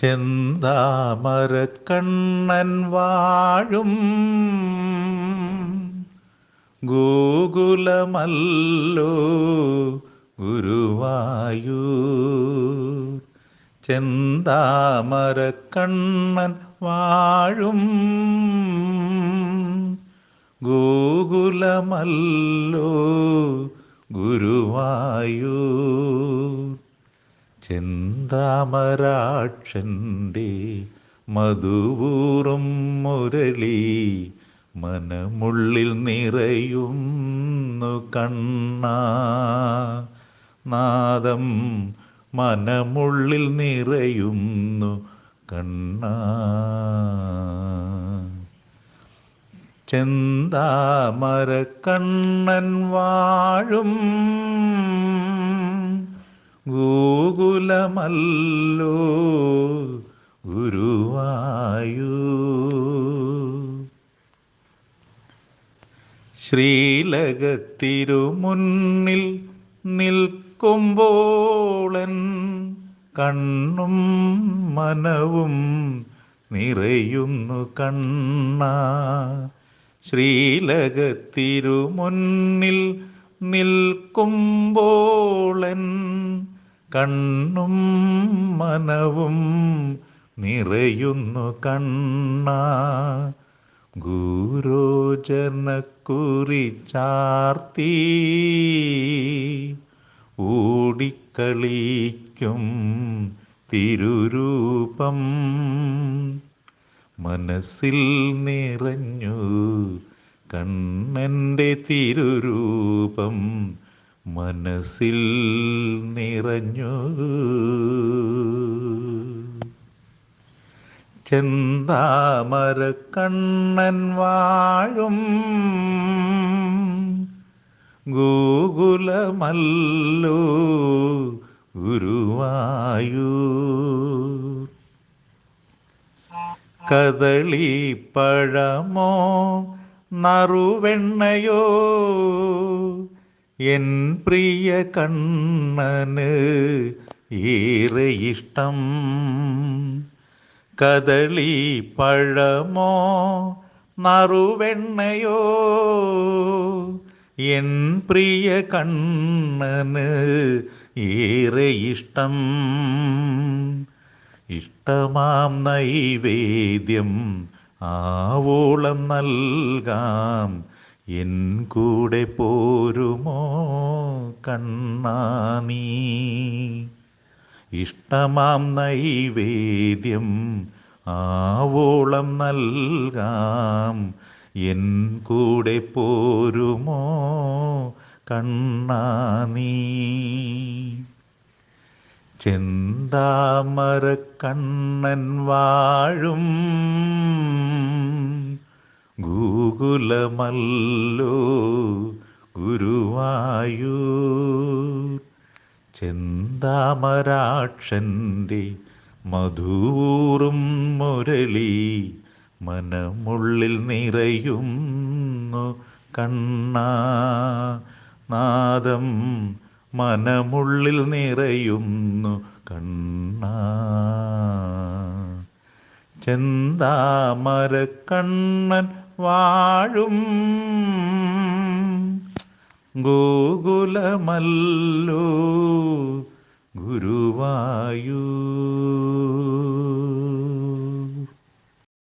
ചെന്താമരക്കണ്ണൻ വാഴും. ഗോകുലമല്ലോ ഗുരുവായൂർ ചെന്താമരക്കണ്ണൻ വാഴും. ഗോകുലമല്ലോ ഗുരുവായൂർ ചെന്താമരാക്ഷന്റെ മധുവൂറും മുരളി മനമുള്ളിൽ നിറയുന്നു കണ്ണ. നാദം മനമുള്ളിൽ നിറയുന്നു കണ്ണ. ചെന്താമരക്കണ്ണൻ വാഴും ഗോകുലമല്ലോ ഗുരുവായു. ശ്രീലകത്തിരുമുന്നിൽ നിൽക്കുമ്പോളൻ കണ്ണും മനവും നിറയുന്നു കണ്ണ. ശ്രീലകത്തിരുമുന്നിൽ നിൽക്കുമ്പോളൻ കണ്ണും മനവും നിറയുന്നു കണ്ണ. ഗുരോജനക്കുറി ചാർത്തി ഓടിക്കളിക്കും തിരുരൂപം. മനസ്സിൽ നിറഞ്ഞു കണ്ണന്റെ തിരുരൂപം. മനസ്സിൽ നിറഞ്ഞു. ചെന്താമരക്കണ്ണൻ വാഴും. ഗോകുലമല്ലോ ഗുരുവായു. കദളി പഴമോ നറുവെണ്ണയോ എൻ പ്രിയ കണ്ണന് ഏറെ ഇഷ്ടം. കദളി പഴമോ നറുവെണ്ണയോ? എൻ പ്രിയ കണ്ണന് ഏറെ ഇഷ്ടം. ഇഷ്ടമാം നൈവേദ്യം ആവോളം നൽകാം. എൻ കൂടെ പോരുമോ കണ്ണാനീ ഇഷ്ടമാം നൈവേദ്യം ആവോളം നൽകാം. എൻ കൂടെ പോരുമോ കണ്ണാനീ ചെന്താമരക്കണ്ണൻ വാഴും. ഗൂകുലമല്ലോ ഗുരുവായൂർ. ചെന്താമരാക്ഷന്റെ മധൂറും മുരളി മനമുള്ളിൽ നിറയുന്നു കണ്ണ. നാദം മനമുള്ളിൽ നിറയുന്നു കണ്ണ. ചെന്താമരക്കണ്ണൻ വാഴും. ഗോകുലമല്ലോ ഗുരുവായൂർ.